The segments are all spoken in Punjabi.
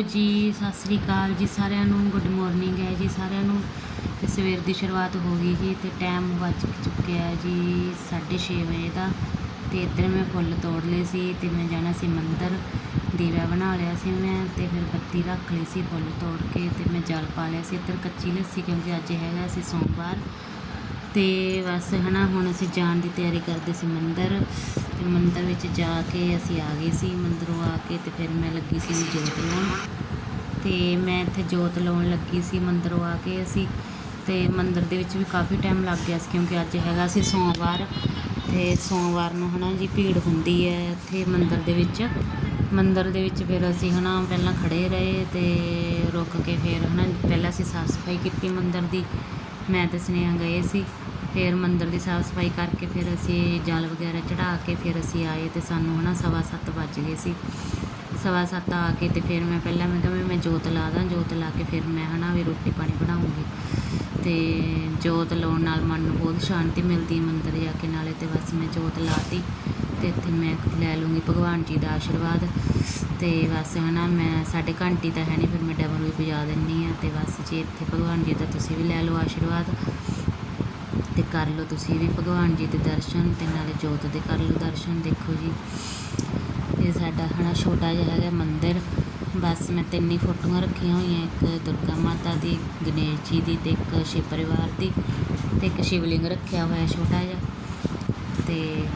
ਹੈਲੋ ਜੀ, ਸਤਿ ਸ੍ਰੀ ਅਕਾਲ ਜੀ ਸਾਰਿਆਂ ਨੂੰ ਗੁੱਡ ਮਾਰਨਿੰਗ ਹੈ ਜੀ ਸਾਰਿਆਂ ਨੂੰ। ਤੇ ਸਵੇਰ ਦੀ ਸ਼ੁਰੂਆਤ ਹੋ ਗਈ ਜੀ ਤੇ ਟਾਈਮ ਵੱਜ ਚੁੱਕਿਆ ਹੈ ਜੀ 6:30 ਵਜੇ ਦਾ। ਤੇ ਇੱਧਰ ਮੈਂ ਫੁੱਲ ਤੋੜ ਲਏ ਸੀ ਤੇ ਮੈਂ ਜਾਣਾ ਸੀ ਮੰਦਰ। ਦੀਵਾ ਬਣਾ ਲਿਆ ਸੀ ਮੈਂ ਤੇ ਫਿਰ ਬੱਤੀ ਰੱਖ ਲਈ ਸੀ ਫੁੱਲ ਤੋੜ ਕੇ ਤੇ ਮੈਂ ਜਲ ਪਾ ਲਿਆ ਸੀ। ਇੱਧਰ ਕੱਚੀ ਲੱਸੀ ਕਿਉਂਕਿ ਅੱਜ ਹੈਗਾ ਸੀ ਸੋਮਵਾਰ। ਤੇ ਬਸ ਹਨਾ, ਹੁਣ ਅਸੀਂ ਜਾਣ ਦੀ ਤਿਆਰੀ ਕਰਦੇ ਸੀ ਮੰਦਰ। ਤੇ ਮੰਦਰ ਵਿੱਚ ਜਾ ਕੇ ਅਸੀਂ ਆ ਗਏ ਸੀ, ਮੰਦਰੋਂ ਆ ਕੇ ਤੇ ਫਿਰ ਮੈਂ ਲੱਗੀ ਸੀ ਜੋਤ ਲਾਉਣ। ਤੇ ਮੈਂ ਇੱਥੇ ਜੋਤ ਲਾਉਣ ਲੱਗੀ ਸੀ, ਮੰਦਰੋਂ ਆ ਕੇ ਅਸੀਂ ਤੇ ਮੰਦਰ ਦੇ ਵਿੱਚ ਵੀ ਕਾਫੀ ਟਾਈਮ ਲੱਗ ਗਿਆ ਸੀ ਕਿਉਂਕਿ ਅੱਜ ਹੈਗਾ ਸੀ ਸੋਮਵਾਰ ਤੇ ਸੋਮਵਾਰ ਨੂੰ ਹਨਾ ਜੀ ਭੀੜ ਹੁੰਦੀ ਹੈ ਇੱਥੇ ਮੰਦਰ ਦੇ ਵਿੱਚ। ਮੰਦਰ ਦੇ ਵਿੱਚ ਫਿਰ ਅਸੀਂ ਹਨਾ ਪਹਿਲਾਂ ਖੜੇ ਰਹੇ ਤੇ ਰੁਕ ਕੇ ਫਿਰ ਹਨਾ ਪਹਿਲਾਂ ਅਸੀਂ ਸਾਫ਼ ਸਫ਼ਾਈ ਕੀਤੀ ਮੰਦਰ ਦੀ। ਮੈਂ ਤੇ ਸੁਨੇਹਾ ਗਏ ਸੀ। ਫਿਰ ਮੰਦਰ ਦੀ ਸਾਫ਼ ਸਫ਼ਾਈ ਕਰਕੇ ਫਿਰ ਅਸੀਂ ਜਲ ਵਗੈਰਾ ਚੜਾ ਕੇ ਫਿਰ ਅਸੀਂ ਆਏ ਤੇ ਸਾਨੂੰ ਹਨਾ ਸਵਾ ਸੱਤ ਵੱਜ ਗਏ ਸੀ। ਸਵਾ ਸੱਤ ਆ ਕੇ ਤੇ ਫਿਰ ਮੈਂ ਪਹਿਲਾਂ ਮੈਂ ਕਿਹਾ ਵੀ ਮੈਂ ਜੋਤ ਲਾ ਦਾਂ, ਜੋਤ ਲਾ ਕੇ ਫਿਰ ਮੈਂ ਹਨਾ ਵੀ ਰੋਟੀ ਪਾਣੀ ਬਣਾਉਂਗੀ। ਤੇ ਜੋਤ ਲਾਉਣ ਨਾਲ ਮਨ ਨੂੰ ਬਹੁਤ ਸ਼ਾਂਤੀ ਮਿਲਦੀ ਹੈ ਮੰਦਰ ਜਾ ਕੇ ਨਾਲੇ ਤੇ ਬਸ ਮੈਂ ਜੋਤ ਲਾਤੀ ਤੇ ਇੱਥੇ ਮੈਂ ਲੈ ਲੂੰਗੀ ਭਗਵਾਨ ਜੀ ਦਾ ਆਸ਼ੀਰਵਾਦ। ਤੇ ਬਸ ਹਨਾ ਮੈਂ ਸਾਡੇ ਘੰਟੀ ਤਾਂ ਹੈ ਨਹੀਂ ਫਿਰ ਮੈਂ ਡਬਲ ਵੀ ਵਜਾ ਦਿੰਨੀ ਆ ਤੇ ਬਸ ਜੇ, ਇੱਥੇ ਭਗਵਾਨ ਜੀ ਦਾ ਤੁਸੀਂ ਵੀ ਲੈ ਲਓ ਆਸ਼ੀਰਵਾਦ। ਤੇ ਕਰ ਲਓ ਤੁਸੀਂ ਵੀ ਭਗਵਾਨ ਜੀ ਦੇ ਦਰਸ਼ਨ ਤੇ ਨਾਲੇ ਜੋਤ ਦੇ ਕਰ ਲਓ ਦਰਸ਼ਨ, ਦੇਖੋ ਜੀ। ਇਹ ਸਾਡਾ ਹਨਾ ਛੋਟਾ ਜਿਹਾ ਹੈਗਾ ਮੰਦਿਰ। ਬਸ ਮੈਂ ਤਿੰਨ ਹੀ ਫੋਟੋਆਂ ਰੱਖੀਆਂ ਹੋਈਆਂ, ਇੱਕ ਦੁਰਗਾ ਮਾਤਾ ਦੀ, ਗਣੇਸ਼ ਜੀ ਦੀ ਤੇ ਇੱਕ ਸ਼ਿਵ ਪਰਿਵਾਰ ਦੀ ਤੇ ਇੱਕ ਸ਼ਿਵਲਿੰਗ ਰੱਖਿਆ ਹੋਇਆ ਛੋਟਾ ਜਿਹਾ। ਤੇ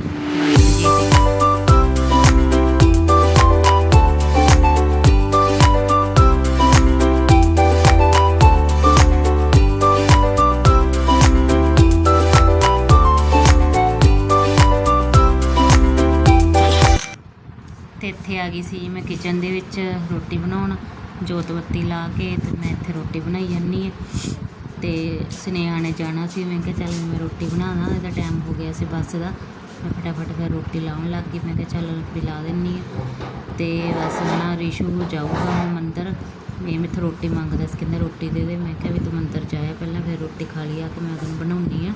ਜੀ ਜੋਤ ਬੱਤੀ ਲਾ ਕੇ ਤੇ ਮੈਂ ਇੱਥੇ ਰੋਟੀ ਬਣਾਈ ਜਾਂਦੀ ਹਾਂ। ਤੇ ਸੁਨੇਹਾ ਨੇ ਜਾਣਾ ਸੀ, ਮੈਂ ਕਿਹਾ ਚੱਲ ਮੈਂ ਰੋਟੀ ਬਣਾਉਣਾ ਇਹਦਾ ਟਾਈਮ ਹੋ ਗਿਆ ਸੀ ਬੱਸ ਦਾ। ਮੈਂ ਫਟਾਫਟ ਫਿਰ ਰੋਟੀ ਲਾਉਣ ਲੱਗ ਗਈ, ਮੈਂ ਕਿਹਾ ਚੱਲ ਰੋਟੀ ਲਾ ਦਿੰਨੀ ਆ ਤੇ ਬਸ ਹੁਣ ਰਿਸ਼ੂ ਜਾਊਗਾ ਹੁਣ ਮੰਦਰ। ਇਹ ਮੈਥੋਂ ਰੋਟੀ ਮੰਗਦਾ ਸੀ, ਕਹਿੰਦਾ ਰੋਟੀ ਦੇ ਦੇ। ਮੈਂ ਕਿਹਾ ਵੀ ਤੂੰ ਮੰਦਰ ਜਾਇਆ ਪਹਿਲਾਂ, ਫਿਰ ਰੋਟੀ ਖਾ ਲਈ ਆ ਕੇ ਮੈਂ ਉਹਨੂੰ ਬਣਾਉਣੀ ਆ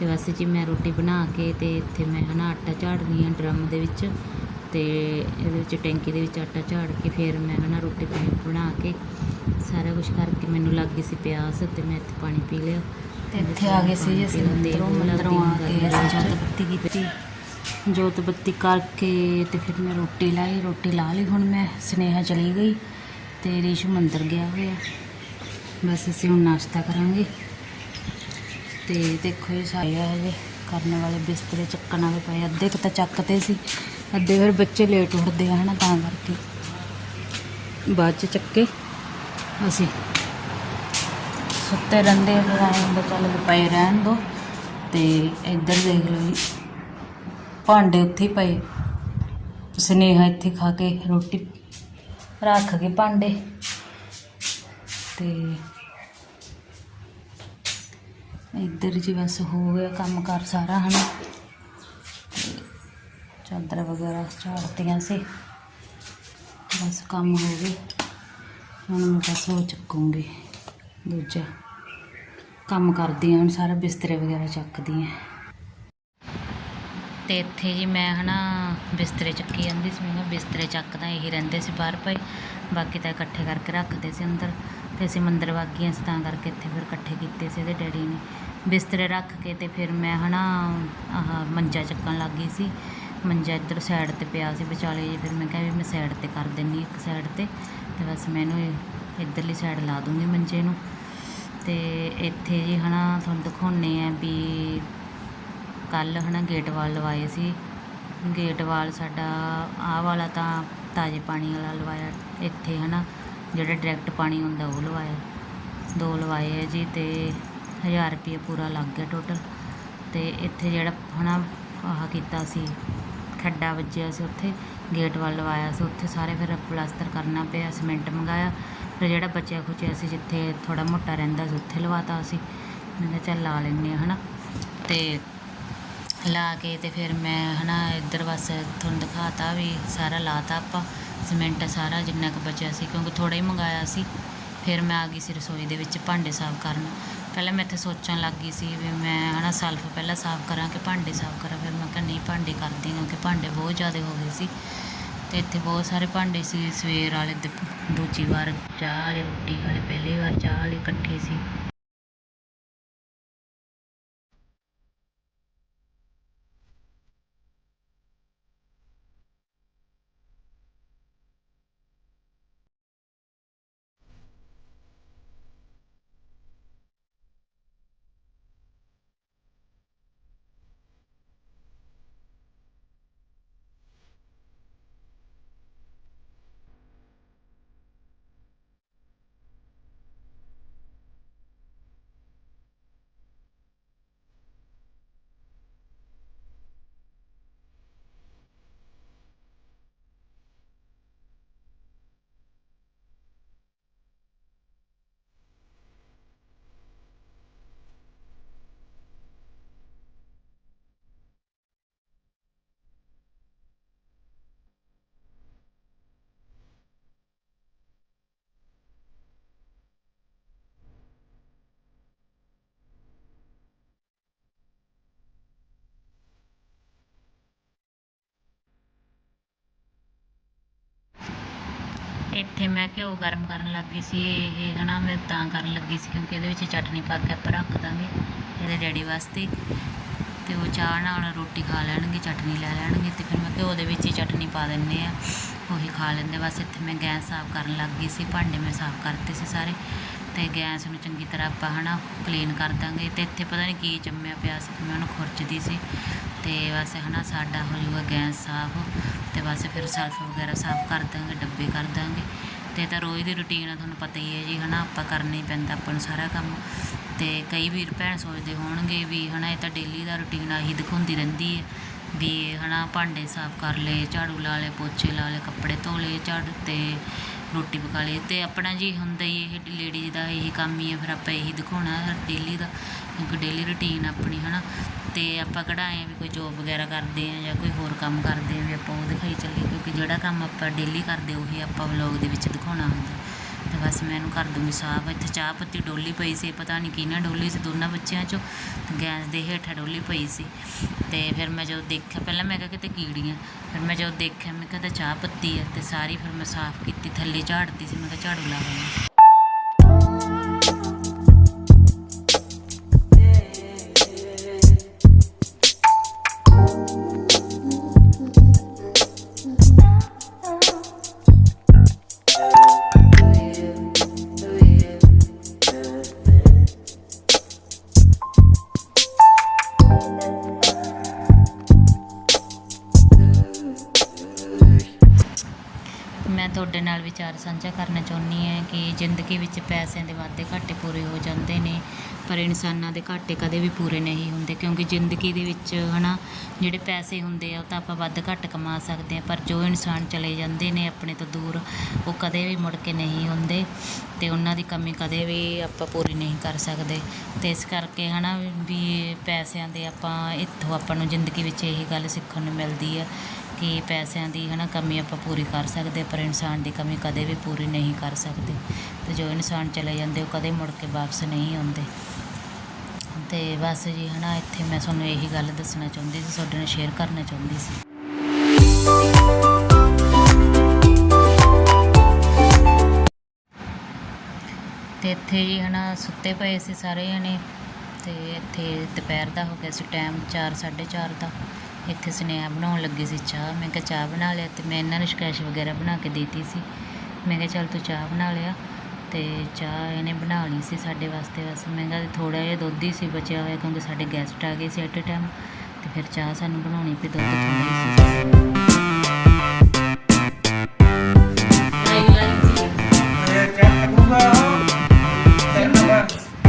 ਤੇ ਬਸ ਜੀ ਮੈਂ ਰੋਟੀ ਬਣਾ ਕੇ ਤੇ ਇੱਥੇ ਮੈਂ ਹਨਾ ਆਟਾ ਝਾੜਨੀ ਆ ਡਰਮ ਦੇ ਵਿੱਚ। ਤੇ ਇਹਦੇ ਵਿੱਚ ਟੈਂਕੀ ਦੇ ਵਿੱਚ ਆਟਾ ਝਾੜ ਕੇ ਫਿਰ ਮੈਂ ਹਨਾ ਰੋਟੀ ਪਾਣੀ ਬਣਾ ਕੇ ਸਾਰਾ ਕੁਝ ਕਰਕੇ ਮੈਨੂੰ ਲੱਗ ਗਈ ਸੀ ਪਿਆਸ ਤੇ ਮੈਂ ਇੱਥੇ ਪਾਣੀ ਪੀ ਲਿਆ। ਤੇ ਇੱਥੇ ਆ ਗਏ ਸੀ ਜੀ ਅਸੀਂ ਮੰਦਰੋਂ ਮੰਦਰੋਂ ਆ ਕੇ ਅਸੀਂ ਜੋਤ ਬੱਤੀ ਕੀਤੀ ਜੋਤ ਬੱਤੀ ਕਰਕੇ ਤੇ ਫਿਰ ਮੈਂ ਰੋਟੀ ਲਾਈ ਰੋਟੀ ਲਾ ਲਈ ਹੁਣ ਮੈਂ ਸਨੇਹਾ ਚਲੀ ਗਈ ਤੇ ਰਿਸ਼ੂ ਮੰਦਰ ਗਿਆ ਹੋਇਆ। ਬਸ ਅਸੀਂ ਹੁਣ ਨਾਸ਼ਤਾ ਕਰਾਂਗੇ। ਤੇ ਦੇਖੋ ਇਹ ਸਾਰੇ ਆ ਹਜੇ ਕਰਨ ਵਾਲੇ ਬਿਸਤਰੇ ਚੱਕਣ ਵਾਲੇ ਪਏ ਅੱਧੇ ਕੁ ਤਾਂ ਚੱਕਤੇ ਸੀ। ਅੱਧੇ ਫਿਰ ਬੱਚੇ ਲੇਟ ਉੱਠਦੇ ਆ ਹਨਾ ਤਾਂ ਕਰਕੇ। ਬਾਅਦ ਚ ਚੱਕੇ। ਅਸੀਂ ਸੁੱਤੇ ਰਹਿੰਦੇ ਆ, ਫਿਰ ਚੱਲ ਵੀ ਪਏ ਰਹਿਣ ਦੋ। ਤੇ ਇੱਧਰ ਦੇਖ ਲਓ ਜੀ, ਭਾਂਡੇ ਉੱਥੇ ਹੀ ਪਏ। ਸਨੇਹਾ ਇੱਥੇ ਖਾ ਕੇ ਰੋਟੀ ਰੱਖ ਕੇ ਭਾਂਡੇ। ਤੇ ਇੱਧਰ ਜੀ ਬਸ ਹੋ ਗਿਆ ਕੰਮ ਕਰ ਸਾਰਾ ਹਨਾ। ਤੇ ਚਾਦਰ ਵਗੈਰਾ ਝਾੜਤੀਆਂ ਸੀ। ਬਸ ਕੰਮ ਹੋ ਗਈ ਹੁਣ ਮੈਂ ਬਸ ਉਹ ਚੱਕੂੰਗੀ। ਦੂਜਾ ਕੰਮ ਕਰਦੀ ਹਾਂ, ਹੁਣ ਸਾਰਾ ਬਿਸਤਰੇ ਵਗੈਰਾ ਚੱਕਦੀ ਹਾਂ। ਤੇ ਇੱਥੇ ਜੀ ਮੈਂ ਹਨਾ ਬਿਸਤਰੇ ਚੱਕੀ ਜਾਂਦੀ ਸੀ। ਮੈਂ ਕਿਹਾ ਬਿਸਤਰੇ ਚੱਕਦਾ, ਇਹੀ ਰਹਿੰਦੇ ਸੀ ਬਾਹਰ ਪਏ ਬਾਕੀ ਤਾਂ ਇਕੱਠੇ ਕਰਕੇ ਰੱਖਦੇ ਸੀ ਅੰਦਰ। ਤੇ ਅਸੀਂ ਮੰਦਰ ਵਗ ਗਈਆਂ ਸੀ, ਤਾਂ ਕਰਕੇ ਇੱਥੇ ਫਿਰ ਇਕੱਠੇ ਕੀਤੇ ਸੀ ਇਹਦੇ ਡੈਡੀ ਨੇ। ਬਿਸਤਰੇ ਰੱਖ ਕੇ ਤੇ ਫਿਰ ਮੈਂ ਹਨਾ ਆਹ ਮੰਜਾ ਚੱਕਣ ਲੱਗ ਗਈ ਸੀ। ਮੰਜਾ ਇੱਧਰ ਸਾਈਡ ਤੇ ਪਿਆ ਸੀ ਵਿਚਾਲੇ ਜੇ ਫਿਰ ਮੈਂ ਕਿਹਾ ਵੀ ਮੈਂ ਸਾਈਡ ਤੇ ਕਰ ਦਿੰਨੀ ਇੱਕ ਸਾਈਡ ਤੇ। ਤੇ ਬਸ ਮੈਨੂੰ ਇੱਧਰਲੀ ਸਾਈਡ ਲਾ ਦੂੰਗੀ ਮੰਜੇ ਨੂੰ। ਤੇ ਇੱਥੇ ਜੀ ਹਨਾ ਤੁਹਾਨੂੰ ਦਿਖਾਉਣੇ ਆ ਵੀ ਕੱਲ ਹਨਾ ਗੇਟ ਵਾਲ ਲਵਾਏ ਸੀ। ਗੇਟ ਵਾਲ ਸਾਡਾ ਆਹ ਵਾਲਾ ਤਾਂ ਤਾਜ਼ੇ ਪਾਣੀ ਵਾਲਾ ਲਵਾਇਆ। ਇੱਥੇ ਹਨਾ ਜਿਹੜਾ ਡਾਇਰੈਕਟ ਪਾਣੀ ਹੁੰਦਾ ਉਹ ਲਵਾਇਆ। ਦੋ ਲਵਾਏ ਆ ਜੀ ਤੇ 1000 ਰੁਪਏ ਪੂਰਾ ਲੱਗ ਗਿਆ ਟੋਟਲ ਤੇ ਇੱਥੇ ਜਿਹੜਾ ਹਨਾ ਆਹ ਕੀਤਾ ਸੀ। ਖੱਡਾ ਵੱਜਿਆ ਸੀ ਉੱਥੇ, ਗੇਟ ਵੱਲ ਲਵਾਇਆ ਸੀ ਉੱਥੇ, ਸਾਰੇ ਫਿਰ ਪਲਾਸਟਰ ਕਰਨਾ ਪਿਆ, ਸੀਮੈਂਟ ਮੰਗਾਇਆ। ਫਿਰ ਜਿਹੜਾ ਬਚਿਆ ਖੁਚਿਆ ਸੀ ਜਿੱਥੇ ਥੋੜਾ ਮੋਟਾ ਰਹਿੰਦਾ ਸੀ, ਉੱਥੇ ਲਵਾਤਾ ਸੀ ਮੈਂ ਕਿਹਾ ਚੱਲ ਲਾ ਲੈਂਦੇ ਹਾਂ, ਹਨਾ? ਤੇ ਲਾ ਕੇ ਤੇ ਫਿਰ ਮੈਂ, ਹਨਾ, ਇੱਧਰ ਬਸ ਤੁਹਾਨੂੰ ਦਿਖਾਤਾ ਵੀ ਸਾਰਾ ਲਾਤਾ ਆਪਾਂ। ਸੀਮੈਂਟ ਸਾਰਾ ਜਿੰਨਾ ਕੁ ਬਚਿਆ ਸੀ, ਕਿਉਂਕਿ ਥੋੜਾ ਹੀ ਮੰਗਾਇਆ ਸੀ। ਫਿਰ ਮੈਂ ਆ ਗਈ ਸੀ ਰਸੋਈ ਦੇ ਵਿੱਚ ਭਾਂਡੇ ਸਾਫ਼ ਕਰਨ। ਪਹਿਲਾਂ ਮੈਂ ਇੱਥੇ ਸੋਚਣ ਲੱਗ ਗਈ ਸੀ ਵੀ ਮੈਂ, ਹਨਾ, ਸੈਲਫ ਪਹਿਲਾਂ ਸਾਫ਼ ਕਰਾਂ ਕਿ ਭਾਂਡੇ ਸਾਫ਼ ਕਰਾਂ, ਫਿਰ ਮੈਂ ਕਿਹਾ ਨਹੀਂ, ਭਾਂਡੇ ਕਰਦੀ ਕਿਉਂਕਿ ਭਾਂਡੇ ਬਹੁਤ ਜ਼ਿਆਦਾ ਹੋ ਗਏ ਸੀ ਤੇ ਇੱਥੇ ਬਹੁਤ ਸਾਰੇ ਭਾਂਡੇ ਸੀ, ਸਵੇਰ ਵਾਲੇ ਦੂਜੀ ਵਾਰ ਚਾਹ ਵਾਲੇ, ਰੋਟੀ ਵਾਲੇ, ਪਹਿਲੀ ਵਾਰ ਚਾਹ ਵਾਲੇ ਇਕੱਠੇ ਸੀ। ਇੱਥੇ ਮੈਂ ਘਿਓ ਗਰਮ ਕਰਨ ਲੱਗ ਗਈ ਸੀ, ਇਹ ਹੈ ਨਾ ਮੈਂ ਤਾਂ ਕਰਨ ਲੱਗੀ ਸੀ ਕਿਉਂਕਿ ਇਹਦੇ ਵਿੱਚ ਚਟਨੀ ਪਾ ਕੇ ਆਪਾਂ ਰੱਖ ਦਾਂਗੇ ਇਹਦੇ ਡੈਡੀ ਵਾਸਤੇ। ਤੇ ਉਹ ਚਾਹ ਨਾਲ ਰੋਟੀ ਖਾ ਲੈਣਗੇ, ਚਟਨੀ ਲੈ ਲੈਣਗੇ ਤੇ ਫਿਰ ਮੈਂ ਘਿਓ ਦੇ ਵਿੱਚ ਹੀ ਚਟਨੀ ਪਾ ਦਿੰਨੇ ਆ। ਉਹੀ ਖਾ ਲੈਂਦੇ ਬਸ ਇੱਥੇ ਮੈਂ ਗੈਸ ਸਾਫ਼ ਕਰਨ ਲੱਗ ਗਈ ਸੀ, ਭਾਂਡੇ ਮੈਂ ਸਾਫ਼ ਕਰਤੇ ਸੀ ਸਾਰੇ। ਤੇ ਗੈਸ ਨੂੰ ਚੰਗੀ ਤਰ੍ਹਾਂ ਆਪਾਂ ਹਨਾ ਕਲੀਨ ਕਰ ਦਾਂਗੇ ਤੇ ਇੱਥੇ ਪਤਾ ਨਹੀਂ ਕੀ ਜੰਮਿਆ ਪਿਆ ਸੀ ਮੈਂ ਉਹਨੂੰ ਖੁਰਚਦੀ ਸੀ ਤੇ ਬਸ ਹਨਾ ਸਾਡਾ ਹੋ ਜਾਊਗਾ ਗੈਸ ਸਾਫ਼ ਤੇ ਬਸ ਫਿਰ ਸੈਲਫ ਵਗੈਰਾ ਸਾਫ਼ ਕਰ ਦਾਂਗੇ, ਡੱਬੇ ਕਰ ਦਾਂਗੇ ਤੇ ਤਾਂ ਰੋਜ਼ ਦੀ ਰੁਟੀਨ ਆ, ਤੁਹਾਨੂੰ ਪਤਾ ਹੀ ਹੈ ਜੀ ਹਨਾ, ਆਪਾਂ ਕਰਨਾ ਹੀ ਪੈਂਦਾ ਆਪਾਂ ਨੂੰ ਸਾਰਾ ਕੰਮ ਤੇ ਕਈ ਵੀਰ ਭੈਣ ਸੋਚਦੇ ਹੋਣਗੇ ਵੀ ਹਨਾ ਇਹ ਤਾਂ ਡੇਲੀ ਦਾ ਰੁਟੀਨ ਆਹੀ ਦਿਖਾਉਂਦੀ ਰਹਿੰਦੀ ਹੈ ਵੀ ਹਨਾ ਭਾਂਡੇ ਸਾਫ਼ ਕਰ ਲਏ, ਝਾੜੂ ਲਾ ਲਏ, ਪੋਚੇ ਲਾ ਲਏ, ਕੱਪੜੇ ਧੋ ਲਏ, ਝਾੜੂ ਤੇ ਰੋਟੀ ਪਕਾ ਲਈ ਅਤੇ ਆਪਣਾ ਜੀ ਹੁੰਦਾ ਹੀ ਇਹ ਲੇਡੀਜ਼ ਦਾ ਇਹੀ ਕੰਮ ਹੀ ਹੈ ਫਿਰ ਆਪਾਂ ਇਹੀ ਦਿਖਾਉਣਾ ਡੇਲੀ ਦਾ, ਕਿਉਂਕਿ ਡੇਲੀ ਰੂਟੀਨ ਆਪਣੀ ਹੈ ਨਾ ਅਤੇ ਆਪਾਂ ਕਢਾਏ ਵੀ ਕੋਈ ਜੋਬ ਵਗੈਰਾ ਕਰਦੇ ਹਾਂ ਜਾਂ ਕੋਈ ਹੋਰ ਕੰਮ ਕਰਦੇ ਹਾਂ ਵੀ ਆਪਾਂ ਉਹ ਦਿਖਾਈ ਚੱਲੀਏ, ਕਿਉਂਕਿ ਜਿਹੜਾ ਕੰਮ ਆਪਾਂ ਡੇਲੀ ਕਰਦੇ ਉਹੀ ਆਪਾਂ ਵਲੋਗ ਦੇ ਵਿੱਚ ਦਿਖਾਉਣਾ ਹੁੰਦਾ। ਤੇ ਬਸ ਮੈਂ ਇਹਨੂੰ ਕਰ ਦੂੰਗੀ ਸਾਫ਼। ਇੱਥੇ ਚਾਹ ਪੱਤੀ ਡੋਲੀ ਪਈ ਸੀ, ਪਤਾ ਨਹੀਂ ਕਿਹਨਾਂ ਡੋਲੀ ਸੀ, ਦੋਨਾਂ ਬੱਚਿਆਂ ਚੋਂ। ਤੇ ਗੈਸ ਦੇ ਹੇਠਾਂ ਡੋਲੀ ਪਈ ਸੀ। ਤੇ ਫਿਰ ਮੈਂ ਜਦੋਂ ਦੇਖਿਆ, ਪਹਿਲਾਂ ਮੈਂ ਕਿਹਾ ਕਿਤੇ ਕੀੜੀਆਂ, ਫਿਰ ਮੈਂ ਜਦੋਂ ਦੇਖਿਆ, ਮੈਂ ਕਿਹਾ ਤਾਂ ਚਾਹ ਪੱਤੀ ਹੈ ਤੇ ਸਾਰੀ ਫਿਰ ਮੈਂ ਸਾਫ਼ ਕੀਤੀ, ਥੱਲੇ ਝਾੜਤੀ ਸੀ, ਮੈਂ ਕਿਹਾ ਝਾੜੂ ਲਾ ਲੈਂਦੀ ਤੁਹਾਡੇ ਨਾਲ ਵਿਚਾਰ ਸਾਂਝਾ ਕਰਨਾ ਚਾਹੁੰਦੀ ਹਾਂ ਕਿ ਜ਼ਿੰਦਗੀ ਵਿੱਚ ਪੈਸਿਆਂ ਦੇ ਵਾਧੇ ਘਾਟੇ ਪੂਰੇ ਹੋ ਜਾਂਦੇ ਨੇ, ਪਰ ਇਨਸਾਨਾਂ ਦੇ ਘਾਟੇ ਕਦੇ ਵੀ ਪੂਰੇ ਨਹੀਂ ਹੁੰਦੇ, ਕਿਉਂਕਿ ਜ਼ਿੰਦਗੀ ਦੇ ਵਿੱਚ ਹਨਾ, ਜਿਹੜੇ ਪੈਸੇ ਹੁੰਦੇ ਆ ਉਹ ਤਾਂ ਆਪਾਂ ਵੱਧ ਘੱਟ ਕਮਾ ਸਕਦੇ ਹਾਂ, ਪਰ ਜੋ ਇਨਸਾਨ ਚਲੇ ਜਾਂਦੇ ਨੇ ਆਪਣੇ ਤੋਂ ਦੂਰ, ਉਹ ਕਦੇ ਵੀ ਮੁੜ ਕੇ ਨਹੀਂ ਹੁੰਦੇ ਤੇ ਉਹਨਾਂ ਦੀ ਕਮੀ ਕਦੇ ਵੀ ਆਪਾਂ ਪੂਰੀ ਨਹੀਂ ਕਰ ਸਕਦੇ। ਤੇ ਇਸ ਕਰਕੇ ਹਨਾ ਵੀ ਪੈਸਿਆਂ ਦੇ ਆਪਾਂ, ਇੱਥੋਂ ਆਪਾਂ ਨੂੰ ਜ਼ਿੰਦਗੀ ਵਿੱਚ ਇਹੀ ਗੱਲ ਸਿੱਖਣ ਨੂੰ ਮਿਲਦੀ ਆ ਕਿ ਪੈਸਿਆਂ ਦੀ ਹਨਾ ਕਮੀ ਆਪਾਂ ਪੂਰੀ ਕਰ ਸਕਦੇ, ਪਰ ਇਨਸਾਨ ਦੀ ਕਮੀ ਕਦੇ ਵੀ ਪੂਰੀ ਨਹੀਂ ਕਰ ਸਕਦੇ। ਤੇ ਜੋ ਇਨਸਾਨ ਚਲੇ ਜਾਂਦੇ, ਉਹ ਕਦੇ ਮੁੜ ਕੇ ਵਾਪਸ ਨਹੀਂ ਆਉਂਦੇ। ਤੇ ਬਸ ਜੀ ਹਨਾ, ਇੱਥੇ ਮੈਂ ਤੁਹਾਨੂੰ ਇਹੀ ਗੱਲ ਦੱਸਣਾ ਚਾਹੁੰਦੀ ਸੀ, ਤੁਹਾਡੇ ਨਾਲ ਸ਼ੇਅਰ ਕਰਨਾ ਚਾਹੁੰਦੀ ਸੀ। ਤੇ ਇੱਥੇ ਜੀ ਹਨਾ, ਸੁੱਤੇ ਪਏ ਸੀ ਸਾਰੇ ਜਣੇ। ਤੇ ਇੱਥੇ ਦੁਪਹਿਰ ਦਾ ਹੋ ਗਿਆ ਸੀ ਟਾਈਮ 4 4:30 ਦਾ। ਇੱਥੇ ਸੁਨੇਹਾ ਬਣਾਉਣ ਲੱਗੀ ਸੀ ਚਾਹ। ਮੈਂ ਕਿਹਾ ਚਾਹ ਬਣਾ ਲਿਆ ਤੇ ਮੈਂ ਇਹਨਾਂ ਨੂੰ ਸ਼ਕੈਸ਼ ਵਗੈਰਾ ਬਣਾ ਕੇ ਦੇਤੀ ਸੀ। ਮੈਂ ਕਿਹਾ ਚੱਲ ਤੂੰ ਚਾਹ ਬਣਾ ਲਿਆ ਤੇ ਚਾਹ ਇਹਨੇ ਬਣਾ ਲਈ ਸੀ ਸਾਡੇ ਵਾਸਤੇ। ਬਸ ਮੈਂ ਕਿਹਾ ਥੋੜਾ ਜਿਹਾ ਦੁੱਧ ਹੀ ਸੀ ਬਚਿਆ ਹੋਇਆ ਕਿਉਂਕਿ ਸਾਡੇ ਗੈਸਟ ਆ ਗਏ ਸੀ ਐਟ ਟਾਈਮ ਤੇ ਫਿਰ ਚਾਹ ਸਾਨੂੰ ਬਣਾਉਣੀ ਪਈ ਦੁੱਧ ਥੋੜਾ ਹੀ ਸੀ।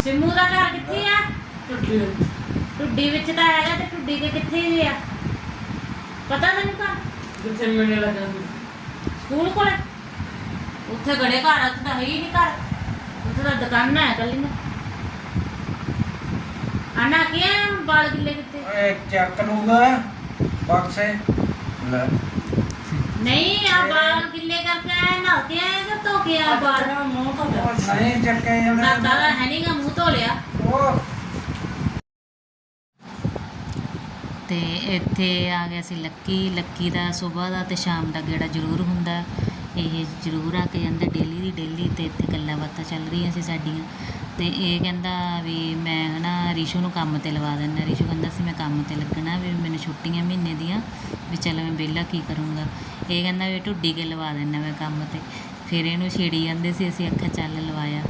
ਸਿੰਮੂ ਦਾ ਘਰ ਕਿੱਥੇ ਆ? ਵਿੱਚ ਤਾਂ ਹੈਗਾ ਤੇ ਟੁੱਡੀ ਕੇ ਕਿੱਥੇ ਆ? ਪਤਾ ਤੈਨੂੰ ਘਰ ਕਿੱਥੇ ਮਿਲਣੇ ਲੱਗਾ ਸਕੂਲ ਕੋਲ ਉੱਥੇ ਗੜੇ ਘਰ ਆ, ਉੱਥੇ ਤਾਂ ਹੈ ਹੀ ਨਹੀਂ ਘਰ ਉੱਥੇ ਤਾਂ ਦੁਕਾਨਾਂ ਹੈ ਕੱਲੀਆਂ ਆਨਾ ਕੀ ਹੈ ਬਾਲ ਗਿੱਲੇ ਕਿੱਥੇ ਓਏ ਚੱਕ ਲੂਗਾ ਬਕਸੇ ਲੈ ਨਹੀਂ ਆ ਬਾਲ ਗਿੱਲੇ ਕਰਕੇ ਆਏ ਨਾ ਕੇ ਆਏ ਕਿ ਧੋ ਕੇ ਆ ਬਾਲ ਮੂੰਹ ਤੋਂ ਉਹ ਨਹੀਂ ਚੱਕੇ ਜਾਣੇ ਨਾਤਾ ਦਾ ਹੈ ਨਹੀਂਗਾ ਮੂੰਹ ਧੋ ਲਿਆ ਉਹ ਅਤੇ ਇੱਥੇ ਆ ਗਿਆ ਸੀ ਲੱਕੀ। ਲੱਕੀ ਦਾ ਸਵੇਰ ਦਾ ਅਤੇ ਸ਼ਾਮ ਦਾ ਗੇੜਾ ਜ਼ਰੂਰ ਹੁੰਦਾ। ਇਹ ਜ਼ਰੂਰ ਆ ਕੇ ਜਾਂਦਾ ਡੇਲੀ ਦੀ ਡੇਲੀ ਅਤੇ ਇੱਥੇ ਗੱਲਾਂ ਬਾਤਾਂ ਚੱਲ ਰਹੀਆਂ ਸੀ ਸਾਡੀਆਂ। ਅਤੇ ਇਹ ਕਹਿੰਦਾ ਵੀ ਮੈਂ ਹੈ ਨਾ ਰਿਸ਼ੂ ਨੂੰ ਕੰਮ ਤੇ ਲਵਾ ਦਿੰਦਾ। ਰਿਸ਼ੂ ਕਹਿੰਦਾ ਸੀ ਮੈਂ ਕੰਮ ਤੇ ਲੱਗਣਾ ਵੀ ਮੈਨੂੰ ਛੁੱਟੀਆਂ ਮਹੀਨੇ ਦੀਆਂ ਵੀ ਚੱਲ ਮੈਂ ਵਿਹਲਾ ਕੀ ਕਰੂੰਗਾ। ਇਹ ਕਹਿੰਦਾ ਵੀ ਢੁੱਡੀ ਕੇ ਲਵਾ ਦਿੰਦਾ ਮੈਂ ਕੰਮ ਤੇ। ਫਿਰ ਇਹਨੂੰ ਛੇੜੀ ਜਾਂਦੇ ਸੀ, ਅਸੀਂ ਆਖਿਆ ਚੱਲ ਲਵਾਇਆ।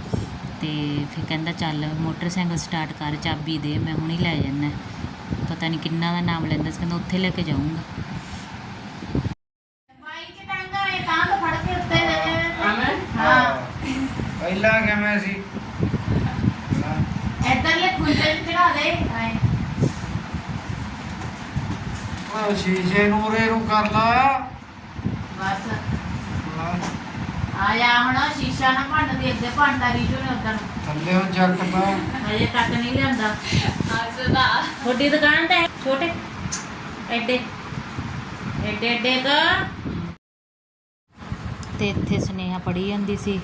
ਤੇ ਫਿਰ ਕਹਿੰਦਾ ਚੱਲ ਮੋਟਰਸਾਈਕਲ ਸਟਾਰਟ ਕਰ, ਚਾਬੀ ਦੇ, ਮੈਂ ਹੁਣੀ ਲੈ ਜਾਣਾ ਪਤਾ ਨਹੀਂ ਕਿੰਨਾ ਦਾ ਨਾਮ ਲੈਂਦਾ ਸੀ ਕਹਿੰਦਾ ਉੱਥੇ ਲੈ ਕੇ ਜਾਊਂਗਾ। ਮਾਈ ਚ ਟਾਂਗਾ ਇਹ ਤਾਂ ਤੋਂ ਫੜ ਕੇ ਉੱਤੇ ਆਵੇਂ ਹਾਂ ਪਹਿਲਾਂ ਕਿਵੇਂ ਸੀ? ਉਹ ਸ਼ੀਸ਼ੇ ਨੂੰ ਉਰੇ ਨੂੰ ਕਰ ਲਾ। ਬਸ। ਆ ਜਾ ਹੁਣ ਸ਼ੀਸ਼ਾ ਨਾ ਭੰਨ ਦੇ ਅੱਗੇ ਭੰਨਦਾ ਰੀਜੂ ਨੇ ਉਦੋਂ ਥੱਲੇ ਉਹ ਚੱਕਦਾ ਹਜੇ ਤੱਕ ਨਹੀਂ ਲਿਆਂਦਾ। ਹੱਸਦਾ ਤੁਹਾਡੀ ਦੁਕਾਨ ਤੇ ਛੋਟੇ। ਐਡੇ। ਐਡੇ ਐਡੇ ਕਾ। ਤੇ ਇੱਥੇ ਸੁਨੇਹਾ ਪੜ੍ਹੀ ਜਾਂਦੀ ਸੀ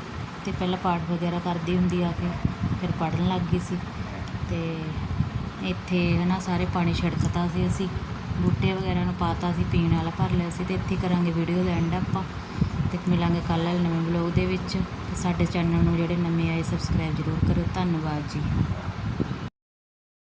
ਤੇ ਪਹਿਲਾਂ ਪਾਠ ਵਗੈਰਾ ਕਰਦੀ ਹੁੰਦੀ ਆ ਕੇ ਫਿਰ ਪੜ੍ਹਨ ਲੱਗ ਗਈ ਸੀ। ਤੇ ਇੱਥੇ ਹਨਾ ਸਾਰੇ ਪਾਣੀ ਛਿੜਕਤਾ ਸੀ ਅਸੀਂ। ਬੂਟੇ ਵਗੈਰਾ ਨੂੰ ਪਾਤਾ ਸੀ ਪੀਣ ਵਾਲਾ ਭਰ ਲਿਆ ਸੀ ਤੇ ਇੱਥੇ ਕਰਾਂਗੇ ਵੀਡੀਓ ਦਾ ਐਂਡ ਆਪਾਂ ਤੇ ਮਿਲਾਂਗੇ ਕੱਲ੍ਹ ਵਾਲੇ ਨਵੇਂ ਵਲੌਗ ਦੇ ਵਿੱਚ। ਤੇ ਸਾਡੇ ਚੈਨਲ ਨੂੰ ਜਿਹੜੇ ਨਵੇਂ ਆਏ ਸਬਸਕ੍ਰਾਈਬ ਜ਼ਰੂਰ ਕਰਿਓ। ਧੰਨਵਾਦ ਜੀ।